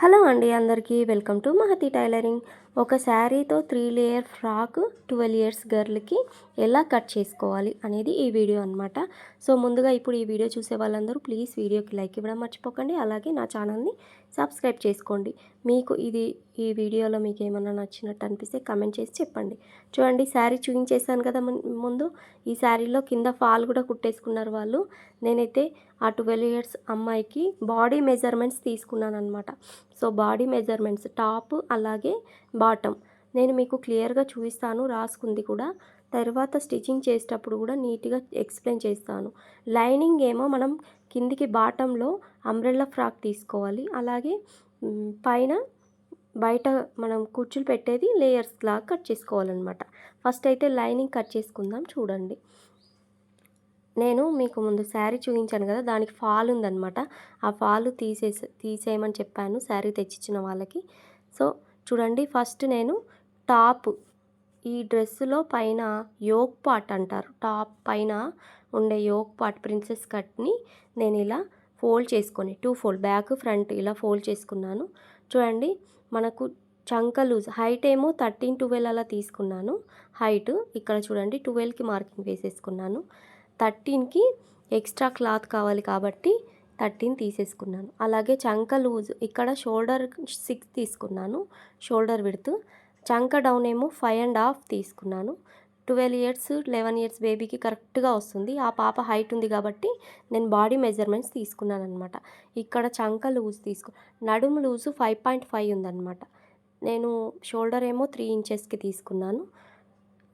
Hello అండి అందరికీ welcome to Mahathi tailoring. ఒక శారీతో three layer frock twelve years గర్ల్కి ఎలా కట్ చేసుకోవాలి అనేది ఈ వీడియో అనమాట సో ముందుగా ఇప్పుడు ఈ వీడియో చూసే వాళ్ళందరూ ప్లీజ్ వీడియోకి లైక్ ఇవ్వడం మర్చిపోకండి. అలాగే నా ఛానల్ని సబ్స్క్రైబ్ చేసుకోండి. మీకు ఇది ఈ వీడియోలో మీకు ఏమైనా నచ్చినట్టు అనిపిస్తే కమెంట్ చేసి చెప్పండి. చూడండి శారీ చూపించేసాను కదా ముందు. ఈ శారీలో కింద ఫాల్ కూడా కుట్టేసుకున్నారు వాళ్ళు. నేనైతే ఆ ట్వెల్వ్ ఇయర్స్ అమ్మాయికి బాడీ మెజర్మెంట్స్ తీసుకున్నాను అనమాట సో బాడీ మెజర్మెంట్స్ టాప్ అలాగే బాటమ్. నేను మీకు క్లియర్గా చూపిస్తాను రాసుకుంది కూడా. తర్వాత స్టిచ్చింగ్ చేసేటప్పుడు కూడా నీట్గా ఎక్స్ప్లెయిన్ చేస్తాను. లైనింగ్ ఏమో మనం కిందికి బాటంలో అంబ్రెల్లా ఫ్రాక్ తీసుకోవాలి. అలాగే పైన బయట మనం కుర్చీలు పెట్టేది లేయర్స్ లాగా కట్ చేసుకోవాలన్నమాట. ఫస్ట్ అయితే లైనింగ్ కట్ చేసుకుందాం చూడండి. నేను మీకు ముందు శారీ చూపించాను కదా దానికి ఫాల్ ఉందనమాట ఆ ఫాల్ తీసేసి తీసేయమని చెప్పాను శారీ తెచ్చిచ్చిన వాళ్ళకి. సో చూడండి ఫస్ట్ నేను టాప్ ఈ డ్రెస్సులో పైన యోక్ పార్ట్ అంటారు. టాప్ పైన ఉండే యోక్ పార్ట్ ప్రిన్సెస్ కట్ని నేను ఇలా ఫోల్డ్ చేసుకొని టూ ఫోల్డ్ బ్యాక్ ఫ్రంట్ ఇలా ఫోల్డ్ చేసుకున్నాను. చూడండి మనకు చంక లూజ్ హైట్ ఏమో థర్టీన్ ట్వెల్వ్ అలా తీసుకున్నాను. హైట్ ఇక్కడ చూడండి ట్వెల్వ్కి మార్కింగ్ వేసేసుకున్నాను. థర్టీన్కి ఎక్స్ట్రా క్లాత్ కావాలి కాబట్టి థర్టీన్ తీసేసుకున్నాను. అలాగే చంక లూజ్ ఇక్కడ షోల్డర్ సిక్స్ తీసుకున్నాను షోల్డర్ విడుతు. చంక డౌన్ ఏమో ఫైవ్ అండ్ హాఫ్ తీసుకున్నాను. ట్వెల్వ్ ఇయర్స్ లెవెన్ ఇయర్స్ బేబీకి కరెక్ట్గా వస్తుంది. ఆ పాప హైట్ ఉంది కాబట్టి నేను బాడీ మెజర్మెంట్స్ తీసుకున్నాను అనమాట ఇక్కడ చంక లూజ్ తీసుకు నడుము లూజు ఫైవ్ పాయింట్ ఫైవ్ ఉందన్నమాట. నేను షోల్డర్ ఏమో త్రీ ఇంచెస్కి తీసుకున్నాను.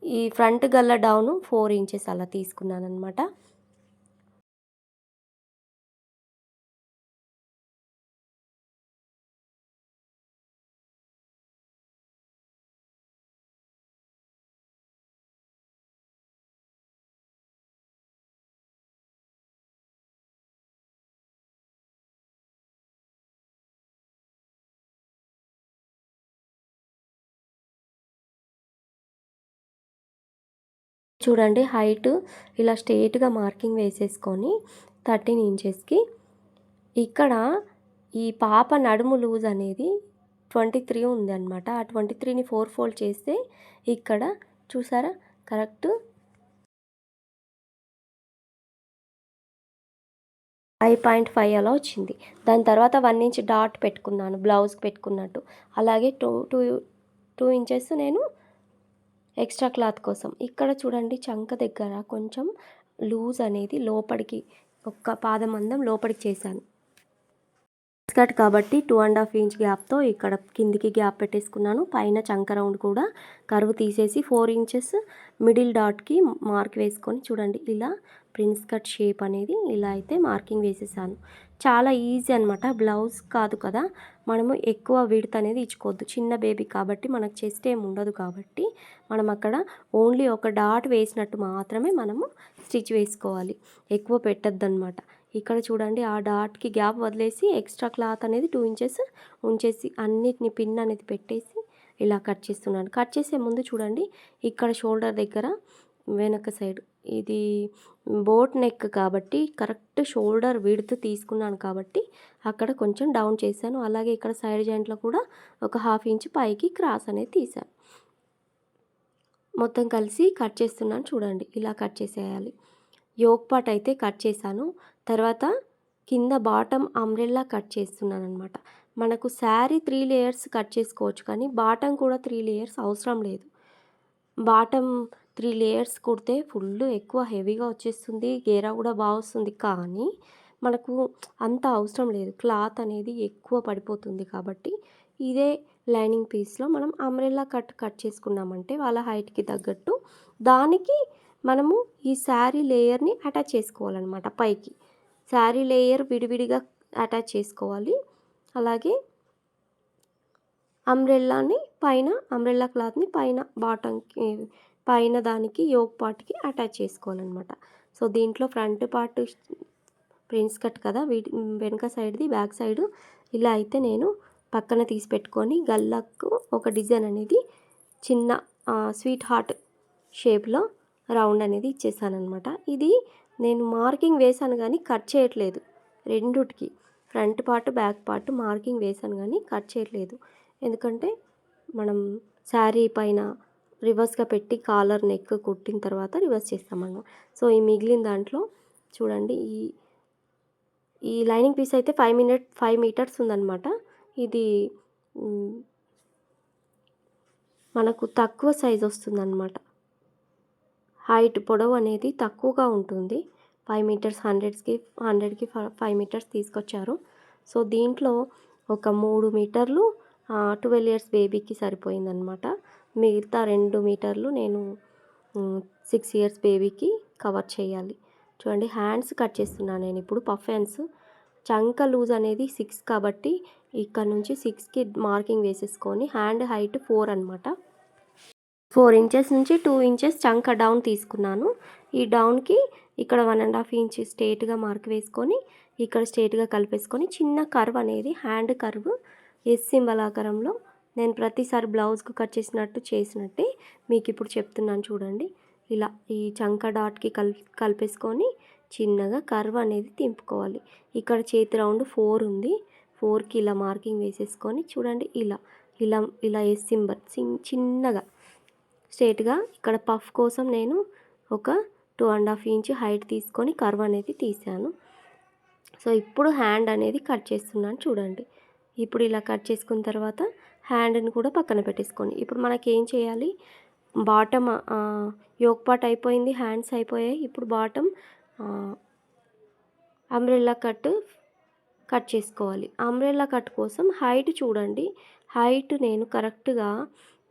ఈ ఫ్రంట్ గల్ల డౌను ఫోర్ ఇంచెస్ అలా తీసుకున్నాను అనమాట చూడండి హైట్ ఇలా స్ట్రేట్గా మార్కింగ్ వేసేసుకొని థర్టీన్ ఇంచెస్కి. ఇక్కడ ఈ పాప నడుము లూజ్ అనేది ట్వంటీ త్రీ ఉంది అనమాట ఆ ట్వంటీ త్రీని ఫోర్ ఫోల్డ్ చేస్తే ఇక్కడ చూసారా? కరెక్ట్. ఫైవ్ పాయింట్ ఫైవ్ అలా వచ్చింది. దాని తర్వాత వన్ ఇంచ్ డాట్ పెట్టుకున్నాను బ్లౌజ్కి పెట్టుకున్నట్టు. అలాగే టూ టూ టూ ఇంచెస్ నేను ఎక్స్ట్రా క్లాత్ కోసం. ఇక్కడ చూడండి చంక దగ్గర కొంచెం లూజ్ అనేది లోపలికి ఒక్క పాదం అందం లోపలికి చేశాను. స్కర్ట్ కాబట్టి టూ అండ్ హాఫ్ ఇంచ్ గ్యాప్తో ఇక్కడ కిందికి గ్యాప్ పెట్టేసుకున్నాను. పైన చంక రౌండ్ కూడా కరువు తీసేసి ఫోర్ ఇంచెస్ మిడిల్ డాట్కి మార్క్ వేసుకొని చూడండి ఇలా ప్రిన్స్ కట్ షేప్ అనేది ఇలా అయితే మార్కింగ్ వేసేసాను. చాలా ఈజీ అనమాట బ్లౌజ్ కాదు కదా. మనము ఎక్కువ విడత అనేది ఇచ్చుకోవద్దు. చిన్న బేబీ కాబట్టి మనకు చెస్ట్ ఏమి ఉండదు కాబట్టి మనం అక్కడ ఓన్లీ ఒక డాట్ వేసినట్టు మాత్రమే మనము స్టిచ్ వేసుకోవాలి. ఎక్కువ పెట్టద్దు అనమాట ఇక్కడ చూడండి ఆ డాట్కి గ్యాప్ వదిలేసి ఎక్స్ట్రా క్లాత్ అనేది టూ ఇంచెస్ ఉంచేసి అన్నిటిని పిన్ అనేది పెట్టేసి ఇలా కట్ చేస్తున్నాను. కట్ చేసే ముందు చూడండి ఇక్కడ షోల్డర్ దగ్గర వెనక సైడ్ ఇది బోట్ నెక్ కాబట్టి కరెక్ట్ షోల్డర్ విడుతు తీసుకున్నాను కాబట్టి అక్కడ కొంచెం డౌన్ చేశాను. అలాగే ఇక్కడ సైడ్ జాయింట్లో కూడా ఒక హాఫ్ ఇంచ్ పైకి క్రాస్ అనేది తీశాను. మొత్తం కలిసి కట్ చేస్తున్నాను చూడండి ఇలా కట్ చేసేయాలి. యోక్ పాట్ అయితే కట్ చేశాను. తర్వాత కింద బాటమ్ అంబ్రెల్లా కట్ చేస్తున్నాను అనమాట మనకు శారీ త్రీ లేయర్స్ కట్ చేసుకోవచ్చు కానీ బాటమ్ కూడా త్రీ లేయర్స్ అవసరం లేదు. బాటమ్ త్రీ లేయర్స్ కుడితే ఫుల్ ఎక్కువ హెవీగా వచ్చేస్తుంది గేరా కూడా బాగా వస్తుంది. కానీ మనకు అంత అవసరం లేదు. క్లాత్ అనేది ఎక్కువ పడిపోతుంది కాబట్టి ఇదే లైనింగ్ పీస్లో మనం అంబ్రెల్లా కట్ కట్ చేసుకున్నామంటే వాళ్ళ హైట్కి తగ్గట్టు దానికి మనము ఈ శారీ లేయర్ని అటాచ్ చేసుకోవాలన్నమాట పైకి. శారీ లేయర్ విడివిడిగా అటాచ్ చేసుకోవాలి. అలాగే అంబ్రెల్లాని పైన అంబ్రెల్లా క్లాత్ని పైన బాటంకి పైన దానికి యోగ్ పార్ట్కి అటాచ్ చేసుకోవాలన్నమాట. సో దీంట్లో ఫ్రంట్ పార్ట్ ప్రిన్స్ కట్ కదా వీటి వెనుక సైడ్ది బ్యాక్ సైడ్ ఇలా అయితే నేను పక్కన తీసి పెట్టుకొని గల్లకు ఒక డిజైన్ అనేది చిన్న స్వీట్ హార్ట్ షేప్లో రౌండ్ అనేది ఇచ్చేసాను అనమాట ఇది నేను మార్కింగ్ వేసాను కానీ కట్ చేయట్లేదు. రెండుటికి. Front part back part marking వేసాను కానీ కట్ చేయట్లేదు. ఎందుకంటే మనం శారీ పైన రివర్స్గా పెట్టి కాలర్ నెక్ కుట్టిన తర్వాత రివర్స్ చేస్తామన్నమాట సో ఈ మిగిలిన దాంట్లో చూడండి ఈ ఈ లైనింగ్ పీస్ అయితే ఫైవ్ మినిట్ ఫైవ్ మీటర్స్ ఉందన్నమాట. ఇది మనకు తక్కువ సైజ్ వస్తుందన్నమాట. హైట్ పొడవు అనేది తక్కువగా ఉంటుంది. ఫైవ్ మీటర్స్ హండ్రెడ్స్కి హండ్రెడ్కి ఫైవ్ మీటర్స్ తీసుకొచ్చారు. సో దీంట్లో ఒక మూడు మీటర్లు ట్వెల్వ్ ఇయర్స్ బేబీకి సరిపోయిందనమాట మిగతా రెండు మీటర్లు నేను సిక్స్ ఇయర్స్ బేబీకి కవర్ చేయాలి. చూడండి హ్యాండ్స్ కట్ చేస్తున్నాను నేను ఇప్పుడు పఫ్ హ్యాండ్స్. చంక లూజ్ అనేది సిక్స్ కాబట్టి ఇక్కడ నుంచి సిక్స్కి మార్కింగ్ వేసేసుకొని హ్యాండ్ హైట్ ఫోర్ అనమాట ఫోర్ ఇంచెస్ నుంచి టూ ఇంచెస్ చంక డౌన్ తీసుకున్నాను. ఈ డౌన్కి ఇక్కడ వన్ అండ్ హాఫ్ ఇంచ్ స్ట్రేట్గా మార్క్ వేసుకొని ఇక్కడ స్ట్రేట్గా కలిపేసుకొని చిన్న కర్వ్ అనేది హ్యాండ్ కర్వ్ ఎస్ సింబల్ ఆకారంలో నేను ప్రతిసారి బ్లౌజ్కు కట్ చేసినట్టు చేసినట్టే మీకు ఇప్పుడు చెప్తున్నాను చూడండి. ఇలా ఈ చంక డాట్కి కల్ కలిపేసుకొని చిన్నగా కర్వ్ అనేది తింపుకోవాలి. ఇక్కడ చేతి రౌండ్ ఫోర్ ఉంది. ఫోర్కి ఇలా మార్కింగ్ వేసేసుకొని చూడండి ఇలా ఇలా ఇలా ఎస్ సింబల్ చిన్నగా స్ట్రేట్గా ఇక్కడ పఫ్ కోసం నేను ఒక two and half inch height తీసుకొని కర్వ్ అనేది తీసాను. సో ఇప్పుడు హ్యాండ్ అనేది కట్ చేస్తున్నాను చూడండి. ఇప్పుడు ఇలా కట్ చేసుకున్న తర్వాత హ్యాండ్ని కూడా పక్కన పెట్టేసుకోండి. ఇప్పుడు మనకి ఏం చేయాలి? బాటమ్ యోక్పాట్ అయిపోయింది హ్యాండ్స్ అయిపోయాయి. ఇప్పుడు బాటమ్ అంబ్రెల్లా కట్ కట్ చేసుకోవాలి. అంబ్రెల్లా కట్ కోసం హైట్ చూడండి. హైట్ నేను కరెక్ట్గా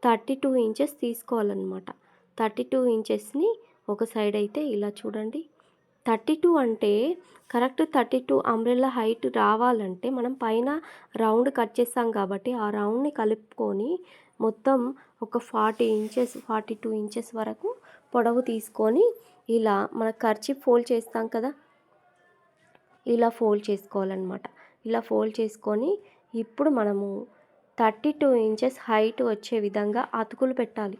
థర్టీ టూ ఇంచెస్ తీసుకోవాలన్నమాట. థర్టీ టూ ఇంచెస్ని ఒక సైడ్ అయితే ఇలా చూడండి. థర్టీ టూ అంటే correct thirty two umbrella height రావాలంటే మనం పైన రౌండ్ కట్ చేస్తాం కాబట్టి ఆ రౌండ్ని కలుపుకొని మొత్తం ఒక forty inches forty two inches వరకు పొడవు తీసుకొని ఇలా మన ఖర్చు ఫోల్డ్ చేస్తాం కదా. ఇలా ఫోల్డ్ చేసుకోవాలన్నమాట. ఇలా ఫోల్డ్ చేసుకొని ఇప్పుడు మనము థర్టీ టూ ఇంచెస్ హైట్ వచ్చే విధంగా అతుకులు పెట్టాలి.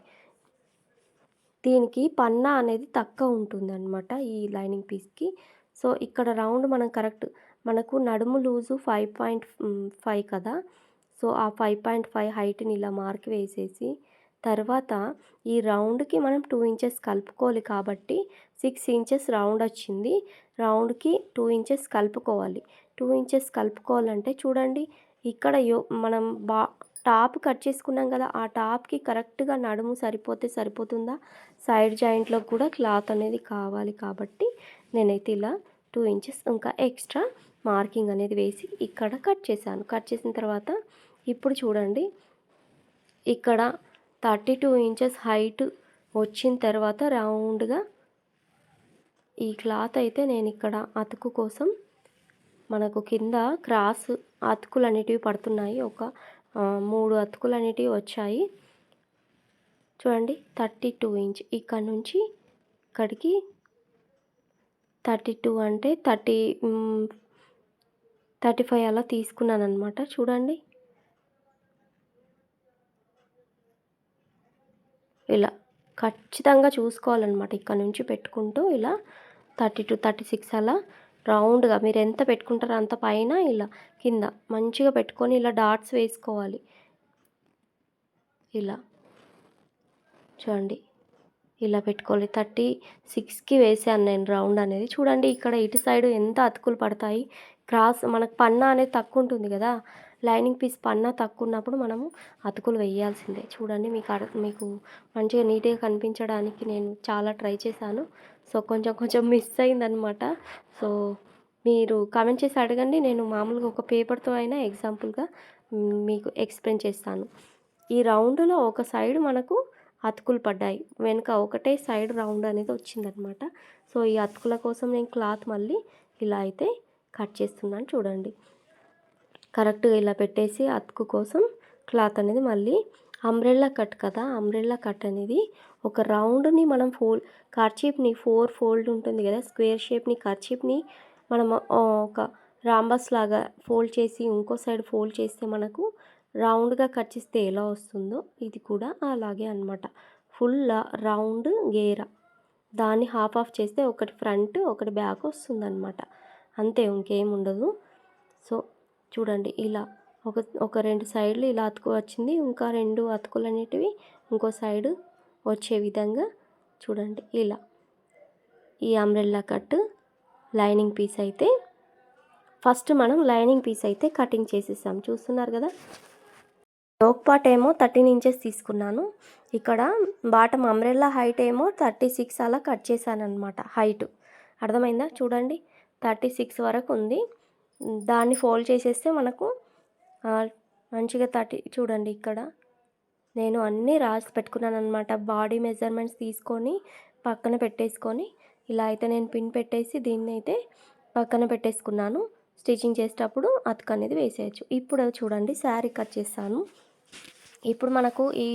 దీనికి పన్నా అనేది తక్కువ ఉంటుందన్నమాట ఈ లైనింగ్ పీస్కి. సో ఇక్కడ రౌండ్ మనం కరెక్ట్ మనకు నడుము లూజు ఫైవ్ పాయింట్ ఫైవ్ కదా? సో ఆ ఫైవ్ పాయింట్ ఫైవ్ హైట్ని ఇలా మార్క్ వేసేసి తర్వాత ఈ రౌండ్కి మనం టూ ఇంచెస్ కలుపుకోవాలి కాబట్టి సిక్స్ ఇంచెస్ రౌండ్ వచ్చింది. రౌండ్కి టూ ఇంచెస్ కలుపుకోవాలి. టూ ఇంచెస్ కలుపుకోవాలంటే చూడండి ఇక్కడ యో మనం బా టాప్ కట్ చేసుకున్నాం కదా ఆ టాప్కి కరెక్ట్గా నడుము సరిపోతే సరిపోతుందా? సైడ్ జాయింట్లో కూడా క్లాత్ అనేది కావాలి కాబట్టి నేనైతే ఇలా టూ ఇంచెస్ ఇంకా ఎక్స్ట్రా మార్కింగ్ అనేది వేసి ఇక్కడ కట్ చేశాను. కట్ చేసిన తర్వాత ఇప్పుడు చూడండి ఇక్కడ థర్టీ టూ ఇంచెస్ హైట్ వచ్చిన తర్వాత రౌండ్గా ఈ క్లాత్ అయితే నేను ఇక్కడ అతుకు కోసం మనకు కింద క్రాస్ అతుకులు అనేటివి పడుతున్నాయి. ఒక మూడు అతుకులు అనేటివి వచ్చాయి. చూడండి థర్టీ టూ ఇంచ్. ఇక్కడ నుంచి ఇక్కడికి థర్టీ టూ అంటే థర్టీ థర్టీ ఫైవ్ అలా తీసుకున్నాను అనమాట చూడండి. ఇలా ఖచ్చితంగా చూసుకోవాలన్నమాట. ఇక్కడ నుంచి పెట్టుకుంటూ ఇలా థర్టీ టు థర్టీ సిక్స్ అలా రౌండ్గా మీరు ఎంత పెట్టుకుంటారో అంత పైన ఇలా కింద మంచిగా పెట్టుకొని ఇలా డాట్స్ వేసుకోవాలి. ఇలా చూడండి. ఇలా పెట్టుకోవాలి. థర్టీ సిక్స్కి వేసాను నేను రౌండ్ అనేది. చూడండి ఇక్కడ ఇటు సైడ్ ఎంత అతుకులు పడతాయి. క్రాస్ మనకు పన్నా అనేది తక్కువ ఉంటుంది కదా. లైనింగ్ పీస్ పన్నా తక్కువ ఉన్నప్పుడు మనము అతుకులు వేయాల్సిందే. చూడండి మీకు అడ మీకు మంచిగా నీట్గా కనిపించడానికి నేను చాలా ట్రై చేశాను. సో కొంచెం కొంచెం మిస్ అయిందనమాట సో మీరు కామెంట్ చేసి అడగండి. నేను మామూలుగా ఒక పేపర్తో అయినా ఎగ్జాంపుల్గా మీకు ఎక్స్ప్లెయిన్ చేస్తాను. ఈ రౌండ్లో ఒక సైడ్ మనకు అతుకులు పడ్డాయి. వెనుక ఒకటే సైడ్ రౌండ్ అనేది వచ్చిందనమాట సో ఈ అతుకుల కోసం నేను క్లాత్ మళ్ళీ ఇలా అయితే కట్ చేస్తున్నాను చూడండి. కరెక్ట్గా ఇలా పెట్టేసి అతుకు కోసం క్లాత్ అనేది మళ్ళీ అంబ్రెల్లా కట్ కదా? అంబ్రెల్లా కట్ అనేది ఒక రౌండ్ని మనం ఫోల్డ్ కర్చీప్ని ఫోర్ ఫోల్డ్ ఉంటుంది కదా? స్క్వేర్ షేప్ని కర్చీప్ని మనం ఒక రాంబస్ లాగా ఫోల్డ్ చేసి ఇంకో సైడ్ ఫోల్డ్ చేస్తే మనకు రౌండ్గా కట్ చేస్తే ఎలా వస్తుందో ఇది కూడా అలాగే అనమాట ఫుల్ రౌండ్ గేర. దాన్ని హాఫ్ ఆఫ్ చేస్తే ఒకటి ఫ్రంట్ ఒకటి బ్యాక్ వస్తుందన్నమాట. అంతే ఇంకేం ఉండదు. సో చూడండి ఇలా ఒక ఒక రెండు సైడ్లు ఇలా అతుకు వచ్చింది. ఇంకా రెండు అతుకులు అనేటివి ఇంకో సైడు వచ్చే విధంగా చూడండి. ఇలా ఈ అంబ్రెల్లా కట్ లైనింగ్ పీస్ అయితే ఫస్ట్ మనం లైనింగ్ పీస్ అయితే కటింగ్ చేసేసాం. చూస్తున్నారు కదా? యోక్ పార్ట్ ఏమో థర్టీన్ ఇంచెస్ తీసుకున్నాను. ఇక్కడ బాటమ్ అంబ్రెల్లా హైట్ ఏమో థర్టీ సిక్స్ అలా కట్ చేశాను అనమాట హైట్. అర్థమైందా? చూడండి. థర్టీ సిక్స్ వరకు ఉంది. దాన్ని ఫోల్డ్ చేసేస్తే మనకు మంచిగా తట్టి చూడండి ఇక్కడ. నేను అన్నీ రాసి పెట్టుకున్నాను అనమాట బాడీ మెజర్మెంట్స్ తీసుకొని పక్కన పెట్టేసుకొని ఇలా అయితే నేను పిన్ పెట్టేసి దీన్ని అయితే పక్కన పెట్టేసుకున్నాను. స్టిచ్చింగ్ చేసేటప్పుడు అతుకు అనేది వేసేయచ్చు. ఇప్పుడు చూడండి శారీ కట్ చేస్తాను ఇప్పుడు మనకు ఈ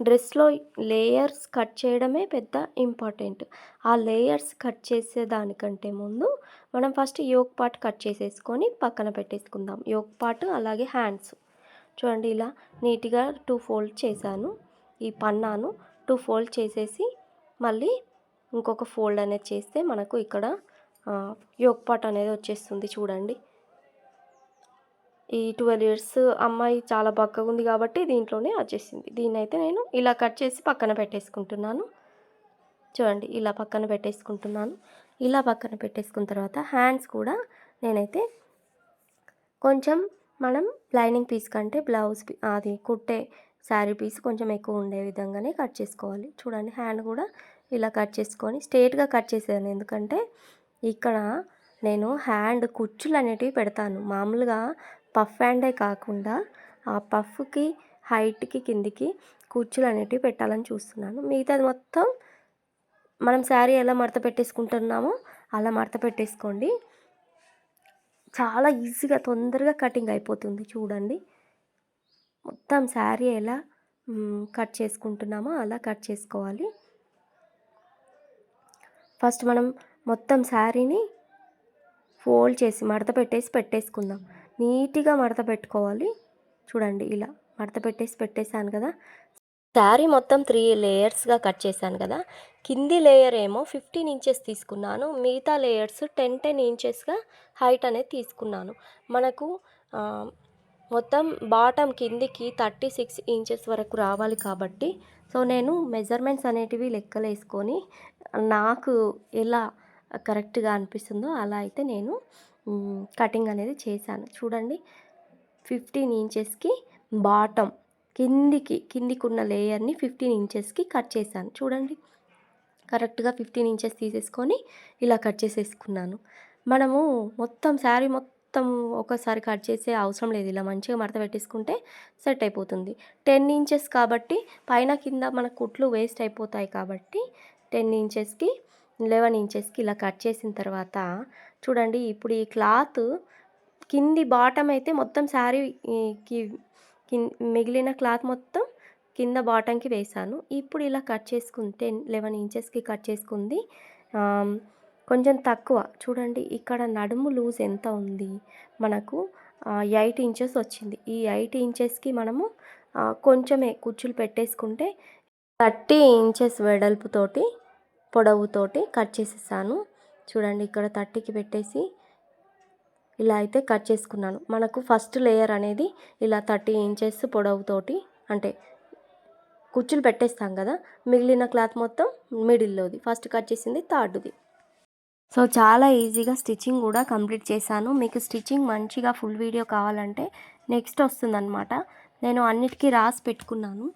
డ్రెస్లో లేయర్స్ కట్ చేయడమే పెద్ద ఇంపార్టెంట్. ఆ లేయర్స్ కట్ చేసే దానికంటే ముందు మనం ఫస్ట్ యోక్ పార్ట్ కట్ చేసేసుకొని పక్కన పెట్టేసుకుందాం. యోక్ పార్ట్ అలాగే హ్యాండ్స్. చూడండి ఇలా నీట్గా టూ ఫోల్డ్ చేశాను. ఈ పన్నాను టూ ఫోల్డ్ చేసేసి మళ్ళీ ఇంకొక ఫోల్డ్ అనేది చేస్తే మనకు ఇక్కడ యోక్ పార్ట్ అనేది వచ్చేస్తుంది చూడండి. ఈ ట్వెల్వ్ ఇయర్స్ అమ్మాయి చాలా బక్కగా ఉంది కాబట్టి దీంట్లోనే వచ్చేసింది. దీన్ని అయితే నేను ఇలా కట్ చేసి పక్కన పెట్టేసుకుంటున్నాను. చూడండి ఇలా పక్కన పెట్టేసుకుంటున్నాను. ఇలా పక్కన పెట్టేసుకున్న తర్వాత హ్యాండ్స్ కూడా నేనైతే కొంచెం మనం లైనింగ్ పీస్ కంటే బ్లౌజ్ అది కుట్టే శారీ పీస్ కొంచెం ఎక్కువ ఉండే విధంగానే కట్ చేసుకోవాలి. చూడండి హ్యాండ్ కూడా ఇలా కట్ చేసుకొని స్ట్రేట్గా కట్ చేసేదాన్ని ఎందుకంటే ఇక్కడ నేను హ్యాండ్ కుచ్చులు అనేటివి పెడతాను. మామూలుగా పఫ్ హ్యాండే కాకుండా ఆ పఫ్కి హైట్కి కిందికి కుచ్చులు అనేటివి పెట్టాలని చూస్తున్నాను. మిగతాది మొత్తం మనం శారీ ఎలా మడత పెట్టేసుకుంటున్నామో అలా మడత పెట్టేసుకోండి. చాలా ఈజీగా తొందరగా కటింగ్ అయిపోతుంది చూడండి. మొత్తం శారీ ఎలా కట్ చేసుకుంటున్నామో అలా కట్ చేసుకోవాలి. ఫస్ట్ మనం మొత్తం శారీని ఫోల్డ్ చేసి మడత పెట్టేసి పెట్టేసుకుందాం. నీట్గా మడత పెట్టుకోవాలి. చూడండి ఇలా మడత పెట్టేసి పెట్టేశాను కదా. శారీ మొత్తం త్రీ లేయర్స్గా కట్ చేశాను కదా. కింది లేయర్ ఏమో ఫిఫ్టీన్ ఇంచెస్ తీసుకున్నాను. మిగతా లేయర్స్ టెన్ టెన్ ఇంచెస్గా హైట్ అనేది తీసుకున్నాను. మనకు మొత్తం బాటమ్ కిందికి థర్టీ సిక్స్ ఇంచెస్ వరకు రావాలి కాబట్టి సో నేను మెజర్మెంట్స్ అనేటివి లెక్కలేసుకొని నాకు ఎలా కరెక్ట్గా అనిపిస్తుందో అలా అయితే నేను కటింగ్ అనేది చేశాను. చూడండి ఫిఫ్టీన్ ఇంచెస్కి బాటమ్ కిందికి కిందికి ఉన్న లేయర్ని ఫిఫ్టీన్ ఇంచెస్కి కట్ చేశాను. చూడండి. కరెక్ట్గా ఫిఫ్టీన్ ఇంచెస్ తీసేసుకొని ఇలా కట్ చేసేసుకున్నాను. మనము మొత్తం శారీ మొత్తం ఒకసారి కట్ చేసే అవసరం లేదు. ఇలా మంచిగా మడత పెట్టేసుకుంటే సెట్ అయిపోతుంది. టెన్ ఇంచెస్ కాబట్టి పైన కింద మన కుట్లు వేస్ట్ అయిపోతాయి కాబట్టి టెన్ ఇంచెస్కి లెవెన్ ఇంచెస్కి ఇలా కట్ చేసిన తర్వాత చూడండి ఇప్పుడు ఈ క్లాత్ కింది బాటమ్ అయితే మొత్తం శారీకి మిగిలిన క్లాత్ మొత్తం కింద బాటంకి వేసాను ఇప్పుడు ఇలా కట్ చేసుకుంటే లెవెన్ ఇంచెస్కి కట్ చేసుకుంది. కొంచెం తక్కువ. చూడండి ఇక్కడ నడుము లూజ్ ఎంత ఉంది మనకు. ఎయిట్ ఇంచెస్ వచ్చింది. ఈ ఎయిట్ ఇంచెస్కి మనము కొంచెమే కుచ్చులు పెట్టేసుకుంటే థర్టీ ఇంచెస్ వెడల్పుతోటి పొడవుతోటి కట్ చేసేసాను. చూడండి ఇక్కడ థర్టీకి పెట్టేసి ఇలా అయితే కట్ చేసుకున్నాను. మనకు ఫస్ట్ లేయర్ అనేది ఇలా థర్టీ ఇంచెస్ పొడవుతోటి అంటే కుచ్చులు పెట్టేస్తాం కదా మిగిలిన క్లాత్ మొత్తం మిడిల్లోది. ఫస్ట్ కట్ చేసింది థర్డ్ది. సో చాలా ఈజీగా స్టిచ్చింగ్ కూడా కంప్లీట్ చేశాను. మీకు స్టిచ్చింగ్ మంచిగా ఫుల్ వీడియో కావాలంటే నెక్స్ట్ వస్తుందన్నమాట. నేను అన్నిటికీ రాసి పెట్టుకున్నాను.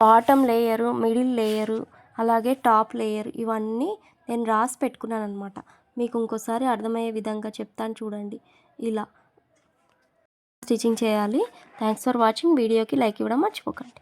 బాటమ్ లేయరు మిడిల్ లేయరు అలాగే టాప్ లేయర్ ఇవన్నీ నేను రాసి పెట్టుకున్నాను అనమాట మీకు ఇంకోసారి అర్థమయ్యే విధంగా చెప్తాను చూడండి. ఇలా. స్టిచ్చింగ్ చేయాలి. థ్యాంక్స్ ఫర్ వాచింగ్ వీడియోకి లైక్ ఇవ్వడం మర్చిపోకండి.